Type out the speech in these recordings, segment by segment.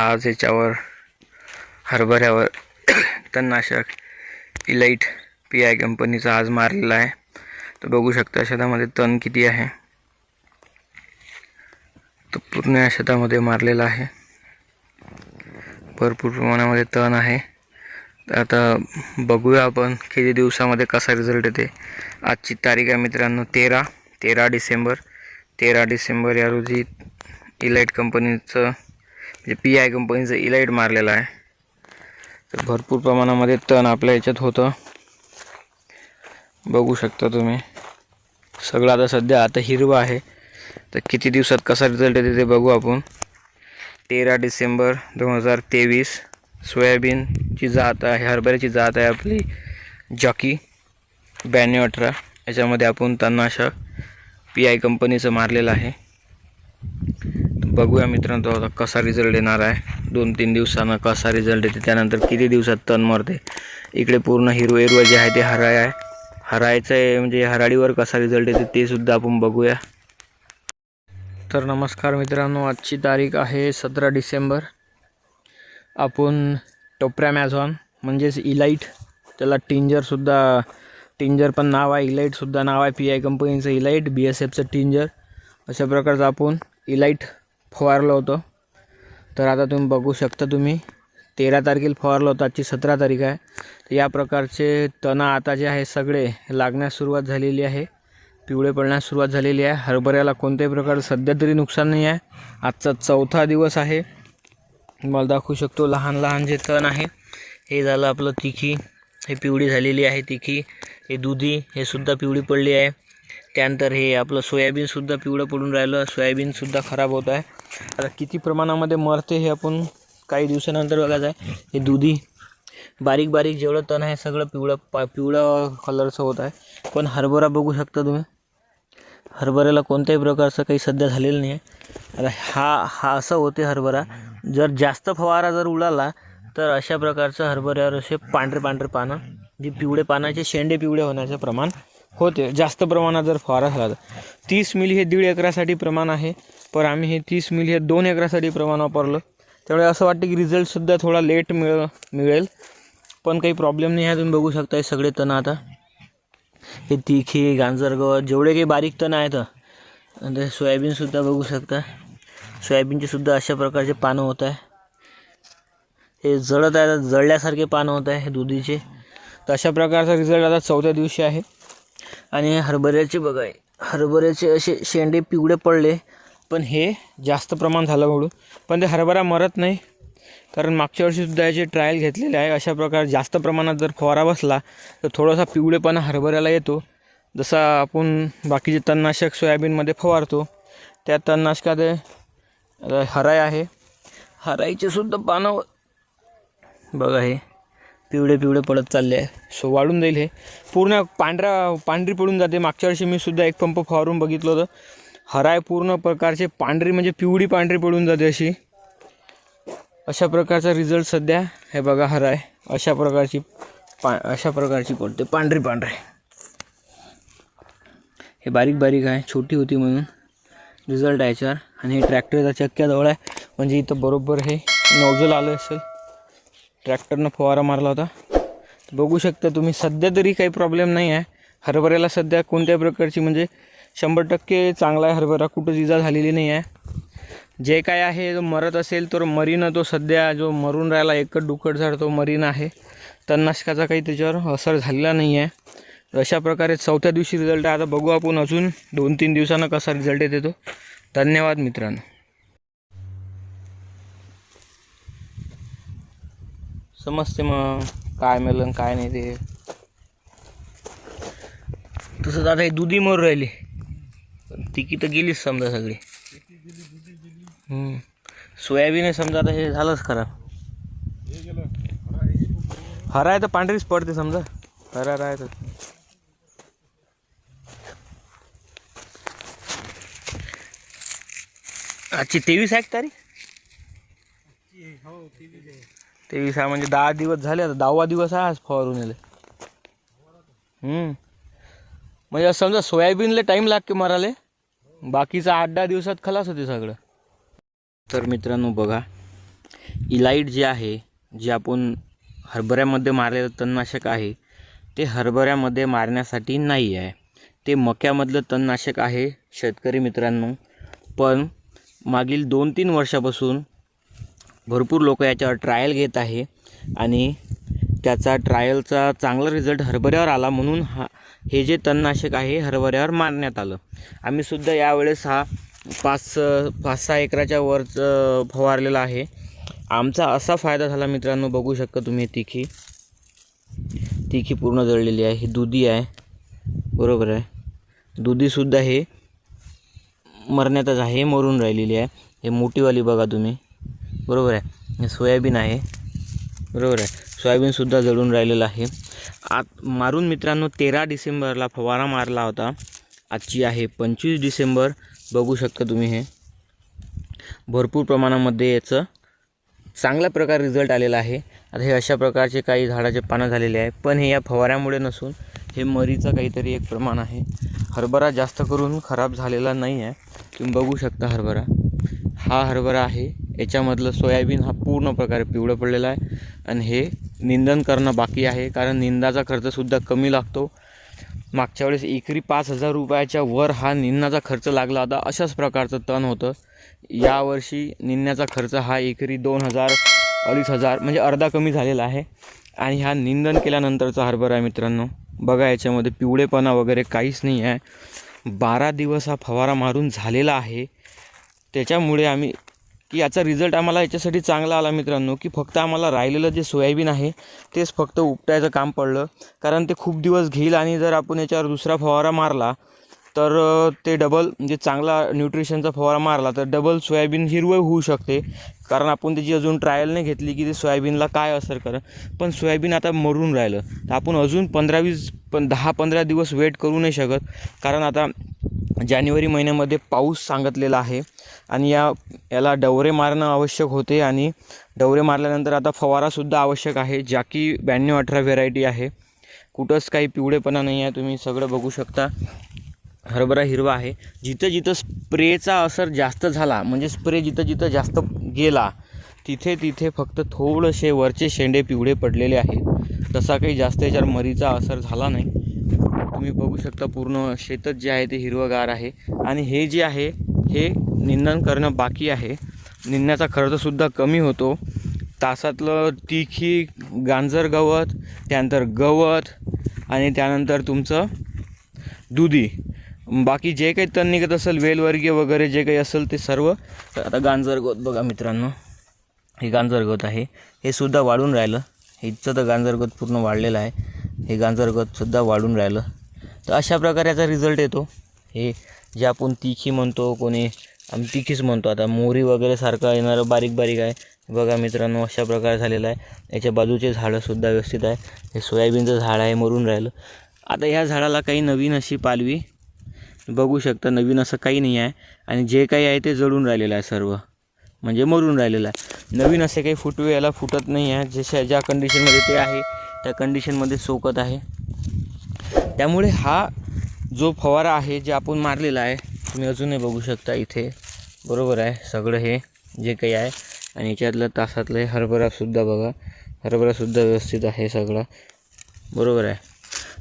आज याच्यावर हरभऱ्यावर तणनाशक इलाईट पी आय कंपनीचा आज मारलेला आहे. तर बघू शकता शेतामध्ये तण किती आहे. तो पूर्ण या शेतामध्ये मारलेला आहे. भरपूर प्रमाणामध्ये तण आहे. तर आता बघूया आपण किती दिवसामध्ये कसा रिझल्ट येते. आजची तारीख आहे मित्रांनो तेरा तेरा डिसेंबर. तेरा डिसेंबर या रोजी इलाईट कंपनीचं म्हणजे पी आय कंपनीचं इलाईट मारलेलं आहे. तर भरपूर प्रमाणामध्ये तण आपल्या याच्यात होतं. बघू शकता तुम्ही. सगळं आता सध्या आता हिरवं आहे. तर किती दिवसात कसा रिझल्ट येते ते बघू आपण. तेरा डिसेंबर दोन हजार तेवीस सोयाबीनची जात आहे हरभऱ्याची जात आहे आपली जॉकी ब्याण्णव अठरा. याच्यामध्ये आपण तणनाशक पी आय कंपनीचं मारलेलं आहे. बघूया मित्रांनो तो आता कसा रिझल्ट येणार आहे. दोन तीन दिवसानं कसा रिझल्ट येते त्यानंतर किती दिवसात तण मरते. इकडे पूर्ण हिरवं हिरवं जे आहे ते हराय आहे. हरायचं आहे म्हणजे हराळीवर कसा रिझल्ट येते ते सुद्धा आपण बघूया. तर नमस्कार मित्रांनो आजची तारीख आहे सतरा डिसेंबर. आपण टोप्रॅमॅझॉन म्हणजेच इलाईट त्याला टिंजरसुद्धा टिंजर पण नाव आहे इलाईटसुद्धा नाव आहे. पी आय कंपनीचं इलाईट बी एस एफचं टिंजर अशा प्रकारचं आपण इलाईट फवारलं होतं. तर आता तुम्ही बघू शकता तुम्ही तेरा तारखेला फवारलं होतं आजची सतरा तारीख आहे. तर या प्रकारचे तणं आता जे आहे सगळे लागण्यास सुरुवात झालेली आहे. पिवळे पडण्यास सुरुवात झालेली आहे. हरभऱ्याला कोणत्याही प्रकारचं सध्या तरी नुकसान नाही आहे. आजचा चौथा दिवस आहे. मला दाखवू शकतो लहान लहान जे तण आहे हे झालं आपलं तिखी. हे पिवळी झालेली आहे तिखी. हे दुधी हे सुद्धा पिवळी पडली आहे. त्यानंतर हे आपलं सोयाबीनसुद्धा पिवळं पडून राहिलं. सोयाबीनसुद्धा खराब होत आहे. आता किती प्रमाणामध्ये मरते हे आपण काही दिवसानंतर बघायचं आहे. हे दुधी बारीक बारीक जेवढं तण आहे सगळं पिवळं पा पिवळं कलरचं होत आहे. पण हरभरा बघू शकता तुम्ही. हरभऱ्याला कोणत्याही प्रकारचं काही सध्या झालेलं नाही आहे. आता हा हा असं होते हरभरा. जर जास्त फवारा जर उडाला तर अशा प्रकारचं हरभऱ्यावर असे पांढरे पांढरे पानं जे पिवळे पानाचे शेंडे पिवळे होण्याचं प्रमाण होते. जास्त प्रमाणात जर फवारा झाला तर. तीस मिली हे दीड एकरासाठी प्रमाण आहे पण आम्ही हे तीस मिली हे दोन एकरासाठी प्रमाण वापरलं. त्यामुळे असं वाटतं की रिझल्टसुद्धा थोडा लेट मिळ मिळेल. पण काही प्रॉब्लेम नाही आहे तुम्ही बघू शकता हे सगळे तण आता. हे तिखी गांजरगवत जेवढे काही बारीक तण आहेत. ते सोयाबीनसुद्धा बघू शकता. सोयाबीनचे सुद्धा अशा प्रकारचे पानं होत आहे. हे जळत आहे जळल्यासारखे पानं होत आहे हे दुधीचे. तर अशा प्रकारचा रिझल्ट आता चौथ्या दिवशी आहे. आणि हरभऱ्याचे बघा हरभऱ्याचे असे शेंडे पिवळे पडले. पण हे जास्त प्रमाण झालं म्हणून पण ते हरभरा मरत नाही. कारण मागच्या वर्षीसुद्धा याचे ट्रायल घेतलेले आहे. अशा प्रकारे जास्त प्रमाणात जर फवारा बसला तर थोडासा पिवळेपणा हरभऱ्याला येतो. जसा आपण बाकीचे तणनाशक सोयाबीनमध्ये फवारतो त्या तणनाशकात हराय हराई आहे. हराईचेसुद्धा पानं बघा हे. पिवळे पिवळे पडत चालले आहे. सो वाढून जाईल हे. पूर्ण पांढरा पांढरी पडून जाते. मागच्या वर्षी मी सुद्धा एक पंप फवारून बघितलं होतं. हराय पूर्ण प्रकारचे पांढरी म्हणजे पिवळी पांढरी पडून जाते अशी. अशा प्रकारचा रिझल्ट सध्या हे बघा हराय. अशा प्रकारची पा अशा प्रकारची पडते. पांढरी पांढरे. हे बारीक बारीक आहे. छोटी होती म्हणून रिझल्ट आहे याच्यावर. आणि हे ट्रॅक्टरचा चक्क्याजवळ आहे. म्हणजे इथं बरोबर हे नोझल आलं असेल. ट्रॅक्टरनं फवारा मारला होता. बघू शकता तुम्ही सध्या तरी काही प्रॉब्लेम नाही आहे. हरभऱ्याला सध्या कोणत्या प्रकारची म्हणजे शंभर टक्के चांगला आहे हरभरा कुठंच इजा झालेली नाही आहे. जे काय आहे जो मरत असेल तर मरीन तो सध्या जो मरून राहिला एकट डुकट झाड तो मरीन आहे. तणनाशकाचा काही त्याच्यावर असर झालेला नाही आहे. अशा प्रकारे चौथ्या दिवशी रिझल्ट आहे. आता बघू आपण अजून दोन तीन दिवसानं कसा रिझल्ट येते. तो धन्यवाद मित्रांनो. समजते मग. काय मिळलं काय नाही ते. तसंच आता हे दुधी मरू राहिली. तिकी तर गेलीच समजा सगळी. सोयाबीन आहे समजा आता हे झालंच खराब. हरा आहे तर पांढरीच पडते समजा. हरा आहे तर. आजची तेवीस आहे का तारीख? तेवीस आहे म्हणजे दहा दिवस झाले आता दहावा दिवस आहे आज फवारून येले म्हणजे असं समजा सोयाबीनला टाईम लागते मराले बाकीचं आठ दहा दिवसात खलास होते सगळं. तर मित्रांनो बघा इलाईट जे आहे जे आपण हरभऱ्यामध्ये मारलेलं तणनाशक आहे ते हरभऱ्यामध्ये मारण्यासाठी नाही आहे. ते मक्यामधलं तणनाशक आहे शेतकरी मित्रांनो. पण मागील दोन तीन वर्षापासून भरपूर लोक याच्यावर ट्रायल घेत आहे. आणि त्याचा ट्रायलचा चांगला रिझल्ट हरभऱ्यावर आला म्हणून हा हे जे तणनाशक आहे हरभऱ्यावर मारण्यात आलं. आम्हीसुद्धा यावेळेस हा पाच पाच सहा एकराच्या वरचं फवारलेला आहे. आमचा असा फायदा झाला मित्रांनो बघू शकता तुम्ही तिखी तिखी पूर्ण जळलेली आहे. ही दुधी आहे. बरोबर आहे. दुधीसुद्धा हे मरण्यातच आहे मरून राहिलेली आहे. हे मोठीवाली बघा तुम्ही. बरोबर आहे. हे सोयाबीन आहे. बरोबर आहे. सोयाबीनसुद्धा जळून राहिलेलं आहे. आत मारून मित्रांनो तेरा डिसेंबरला फवारा मारला होता. आजची आहे पंचवीस डिसेंबर. बघू शकता तुम्ही हे. भरपूर प्रमाणामध्ये याचं चांगल्या प्रकारे रिझल्ट आलेला आहे. आता हे अशा प्रकारचे काही झाडाचे पानं झालेले आहे पण हे या फवाऱ्यामुळे नसून हे मरीचं काहीतरी एक प्रमाण आहे. हरभरा जास्त करून खराब झालेला नाही आहे. तुम्ही बघू शकता हरभरा. हा हरभरा आहे. याच्यामधलं सोयाबीन हा पूर्ण प्रकारे पिवळं पडलेला आहे. आणि हे निंदन करणं बाकी आहे कारण निंदाचा खर्चसुद्धा कमी लागतो. मागच्या वेळेस एकरी पाच हजार रुपयाच्या वर हा निंदाचा खर्च लागला होता. अशाच प्रकारचं तण होतं. यावर्षी निंदण्याचा खर्च हा एकरी दोन हजार अडीच हजार म्हणजे अर्धा कमी झालेला आहे. आणि हा निंदन केल्यानंतरचा हरभरा आहे मित्रांनो. बघा याच्यामध्ये पिवळेपणा वगैरे काहीच नाही आहे. बारा दिवस हा फवारा मारून झालेला आहे. त्याच्यामुळे आम्ही की याचा रिझल्ट आम्हाला याच्यासाठी चांगला आला मित्रांनो की फक्त आम्हाला राहिलेलं जे सोयाबीन आहे तेच फक्त उपटायचं काम पडलं. कारण ते खूप दिवस घेईल आणि जर आपण याच्यावर दुसरा फवारा मारला तर ते डबल म्हणजे चांगला न्यूट्रिशनचा फवारा मारला तर डबल सोयाबीन हिरवं होऊ शकते. कारण आपण त्याची अजून ट्रायल नाही घेतली की ते सोयाबीनला काय असर करेल. पण सोयाबीन आता मरून राहिलं. तर आपण अजून पंधरा वीस पण दहा पंधरा दिवस वेट करू नाही शकत. कारण आता जानेवारी महिन्यामध्ये पाऊस सांगितलेला आहे. आणि या याला डवरे मारणं आवश्यक होते आणि डवरे मारल्यानंतर आता फवारासुद्धा आवश्यक आहे ज्या की ब्याण्णव अठरा व्हेरायटी आहे. कुठंच काही पिवळेपणा नाही आहे तुम्ही सगळं बघू शकता. हरभरा हिरवा आहे. जिथं जिथं स्प्रेचा असर जास्त झाला म्हणजे स्प्रे जिथं जिथं जास्त गेला तिथे तिथे फक्त थोडेसे वरचे शेंडे पिवळे पडलेले आहेत. तसा काही जास्त याच्यावर मरीचा असर झाला नाही. तुम्ही बघू शकता पूर्ण शेतच जे आहे ते हिरवंगार आहे. आणि हे जे आहे हे निंदन करणं बाकी आहे. निंदण्याचा खर्चसुद्धा कमी होतो. तासातलं तिखी गांजर गवत त्यानंतर गवत आणि त्यानंतर तुमचं दुधी. बाकी जे काही तण निघत असेल वेलवर्गीय वगैरे जे काही असेल ते सर्व. तर आता गांजर गवत बघा मित्रांनो. हे गांजर गवत आहे. हे सुद्धा वाढून राहिलं. इथचं तर गांजर गवत पूर्ण वाढलेलं आहे. हे गांजर गवतसुद्धा वाढून राहिलं. तर अशा प्रकारे याचा रिझल्ट येतो. हे जे आपण तिखी म्हणतो कोणी आम्ही तिखीच म्हणतो. आता मोरी वगैरे सारखं येणारं बारीक बारीक आहे. बघा मित्रांनो अशा प्रकारे झालेलं आहे. याच्या बाजूचे झाडंसुद्धा व्यवस्थित आहे. हे सोयाबीनचं झाड आहे मरून राहिलं. आता ह्या झाडाला काही नवीन अशी पालवी बघू शकता. नवीन असं काही नाही आहे. आणि जे काही आहे ते जळून राहिलेलं आहे सर्व. म्हणजे मरून राहिलेलं आहे. नवीन असे काही फुटवे याला फुटत नाही आहे. जशा ज्या कंडिशनमध्ये ते आहे त्या कंडिशनमध्ये सोकत आहे. त्यामुळे हा जो फवारा आहे जे आपण मारलेला आहे तुम्ही अजूनही बघू शकता इथे. बरोबर आहे सगळं हे जे काही आहे. आणि याच्यातलं तासातलं हरभरासुद्धा बघा. हरभरासुद्धा व्यवस्थित आहे सगळं. बरोबर आहे.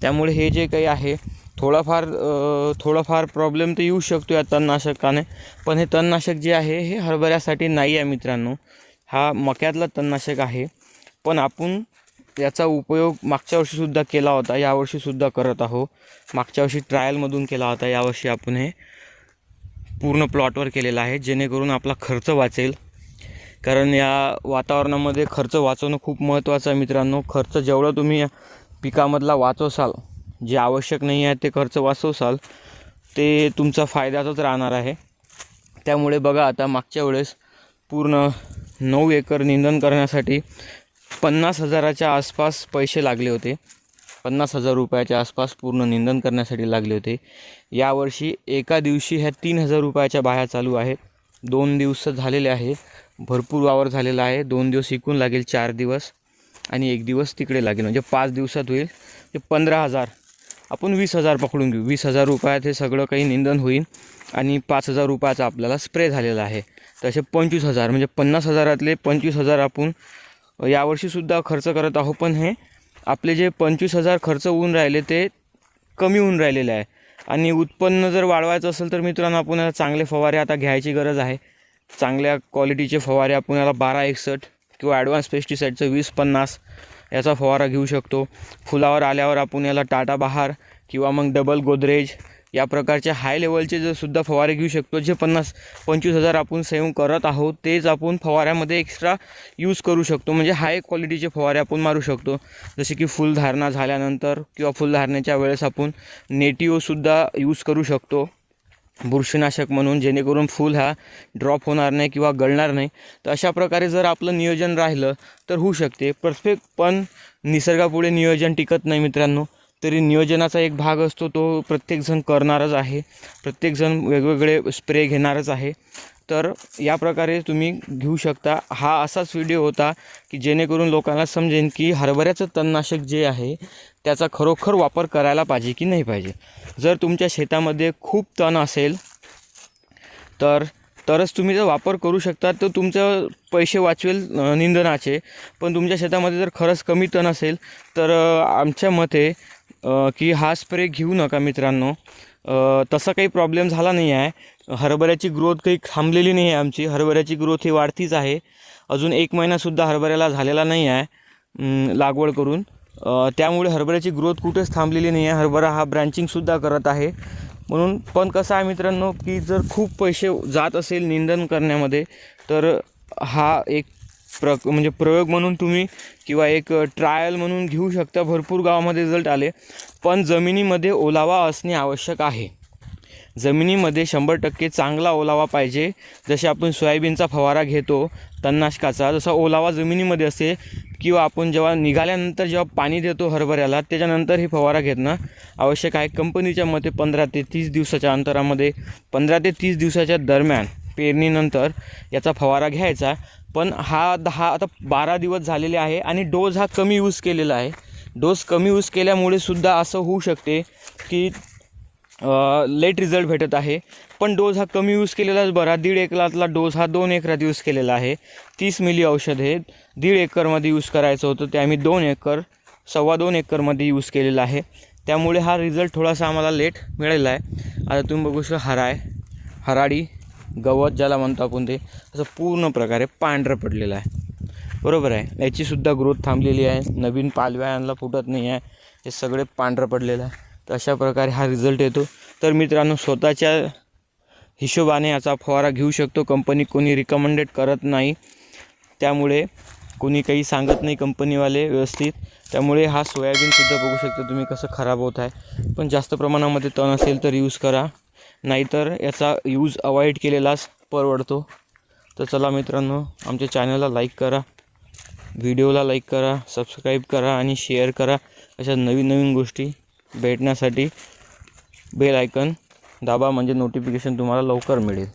त्यामुळे हे जे काही आहे थोडाफार थोडाफार प्रॉब्लेम तर येऊ शकतो या तणनाशकाने. पण हे तणनाशक जे आहे हे हरभऱ्यासाठी नाही आहे मित्रांनो. हा मक्यातला तणनाशक आहे. पण आपण याचा उपयोग मागच्या वर्षीसुद्धा केला होता. यावर्षीसुद्धा करत आहो मागच्या वर्षी ट्रायलमधून केला होता. यावर्षी आपण हे पूर्ण प्लॉटवर केलेला आहे. जेणेकरून आपला खर्च वाचेल. कारण या वातावरणामध्ये खर्च वाचवणं खूप महत्त्वाचं आहे मित्रांनो. खर्च जेवढं तुम्ही या पिकामधला वाचवसाल जे आवश्यक नाही आहे ते खर्च वाचवसाल ते तुमचा फायद्याचाच राहणार आहे. त्यामुळे बघा आता मागच्या वेळेस पूर्ण नऊ एकर निंदन करण्यासाठी पन्नास हजाराच्या आसपास पैसे लागले होते. पन्नास हजार रुपयाच्या आसपास पूर्ण निंदन करण्यासाठी लागले होते. यावर्षी एका दिवशी ह्या तीन हजार रुपयाच्या बाह्या चालू आहेत. दोन दिवस झालेले आहे. भरपूर वावर झालेला आहे. दोन दिवस इकून लागेल चार दिवस आणि एक दिवस तिकडे लागेल. म्हणजे पाच दिवसात होईल. ते पंधरा हजार. आपण वीस हजार पकडून घेऊ. वीस हजार रुपयात हे सगळं काही निंदन होईल आणि पाच हजार रुपयाचा आपल्याला स्प्रे झालेला आहे. तसे पंचवीस हजार. म्हणजे पन्नास हजारातले पंचवीस हजार आपण यावर्षीसुद्धा खर्च करत आहो पण हे आपले जे पंचवीस हजार खर्च होऊन राहिले ते कमी होऊन राहिलेले आहे. आणि उत्पन्न जर वाढवायचं असेल तर मित्रांनो आपण चांगले फवारे आता घ्यायची गरज आहे. चांगल्या क्वालिटीचे फवारे आपण याला बारा एकसष्ट किंवा ॲडव्हान्स पेस्टिसाईडचं वीस पन्नास याचा फवारा घेऊ शकतो. फुलावर आल्यावर आपण याला टाटा बहार किंवा मग डबल गोदरेज या प्रकारचे हाय लेवलचे जर सुद्धा फवारे घेऊ शकतो. जे पन्नास पंचवीस हजार आपण सेव्ह करत आहोत तेच आपण फवाऱ्यामध्ये एक्स्ट्रा यूज करू शकतो. म्हणजे हाय क्वालिटीचे फवारे आपण मारू शकतो. जसे की फुलधारणा झाल्यानंतर किंवा फुलधारणेच्या वेळेस आपण नेटिओसुद्धा यूज करू शकतो. बुरशीनाशक म्हणून जेणेकरून फूल हा ड्रॉप होणार नाही किंवा गळणार नाही. तर अशा प्रकारे जर आपलं नियोजन राहिलं तर होऊ शकते. परफेक्ट पण निसर्गापुढे नियोजन टिकत नाही मित्रांनो. तरी नियोजनाचा एक भाग असतो तो प्रत्येकजण करणारच आहे. प्रत्येकजण वेगवेगळे स्प्रे घेणारच आहे. तर या प्रकारे तुम्ही घेऊ शकता. हा असाच व्हिडिओ होता की जेणेकरून लोकांना समजेन की हरभऱ्याचं तणनाशक जे आहे त्याचा खरोखर वापर करायला पाहिजे की नाही पाहिजे. जर तुमच्या शेतामध्ये खूप तण असेल तर तरच तुम्ही जर वापर करू शकता तर तुमचं पैसे वाचवेल निंदनाचे. पण तुमच्या शेतामध्ये जर खरंच कमी तण असेल तर आमच्या मते की हा स्प्रे घेऊ नका मित्रांनो. तसा काही प्रॉब्लेम झाला नाही आहे हरभऱ्याची ग्रोथ काही थांबलेली नाही आहे आमची. हरभऱ्याची ग्रोथ ही वाढतीच आहे. अजून एक महिनासुद्धा हरभऱ्याला झालेला नाही आहे लागवड करून. त्यामुळे हरभऱ्याची ग्रोथ कुठेच थांबलेली नाही आहे हरभरा हा ब्रँचिंगसुद्धा करत आहे. म्हणून पण कसं आहे मित्रांनो की जर खूप पैसे जात असेल निंदन करण्यामध्ये तर हा एक प्र म्हणजे प्रयोग म्हणून तुम्ही किंवा एक ट्रायल म्हणून घेऊ शकता. भरपूर गावामध्ये रिझल्ट आले. पण जमिनीमध्ये ओलावा असणे आवश्यक आहे. जमिनीमध्ये शंभर टक्के चांगला ओलावा पाहिजे. जसे आपण सोयाबीनचा फवारा घेतो तणनाशकाचा जसा ओलावा जमिनीमध्ये असते किंवा आपण जेव्हा निघाल्यानंतर जेव्हा पाणी देतो हरभऱ्याला त्याच्यानंतर ही फवारा घेणं आवश्यक आहे. कंपनीच्या मते पंधरा ते तीस दिवसाच्या अंतरामध्ये पंधरा ते तीस दिवसाच्या दरम्यान पेरणीनंतर याचा फवारा घ्यायचा. पण हा दहा आता बारा दिवस झालेले आहे आणि डोस हा कमी यूज केलेला आहे. डोस कमी यूज केल्यामुळे सुद्धा असं होऊ शकते की लेट रिझल्ट भेटत आहे. पण डोस हा कमी यूज केलेलाच बरा. दीड एकरातला डोस हा दोन एकरात यूज केलेला आहे. तीस मिली औषध हे दीड एकरमध्ये यूज करायचं होतं. ते आम्ही दोन एकर सव्वा दोन एकरमध्ये यूज केलेला आहे. त्यामुळे हा रिझल्ट थोडासा आम्हाला लेट मिळालेला आहे. आता तुम्ही बघू शकता हराय हराडी गवत ज्याला म्हणतो आपण ते असं पूर्ण प्रकारे पांढरं पडलेलं आहे. बरोबर आहे? याचीसुद्धा ग्रोथ थांबलेली आहे. नवीन पालव्या यांना फुटत नाही आहे. हे सगळे पांढरं पडलेलं आहे. तर अशा प्रकारे हा रिझल्ट येतो. तर मित्रांनो स्वतःच्या हिशोबाने याचा फवारा घेऊ शकतो. कंपनी कोणी रिकमेंडेड करत नाही. त्यामुळे कोणी काही सांगत नाही कंपनीवाले व्यवस्थित. त्यामुळे हा सोयाबीनसुद्धा बघू शकता तुम्ही कसं खराब होत आहे. पण जास्त प्रमाणामध्ये तण असेल तर यूज करा. नाहीतर याचा यूज अवॉइड केलेलाच परवडतो. तर चला मित्रांनो आमच्या चॅनलला लाईक करा व्हिडिओला लाईक करा सबस्क्राईब करा आणि शेअर करा अशा नवीन नवीन गोष्टी भेटण्यासाठी बेल आयकन दाबा म्हणजे नोटिफिकेशन तुम्हाला लवकर मिळेल.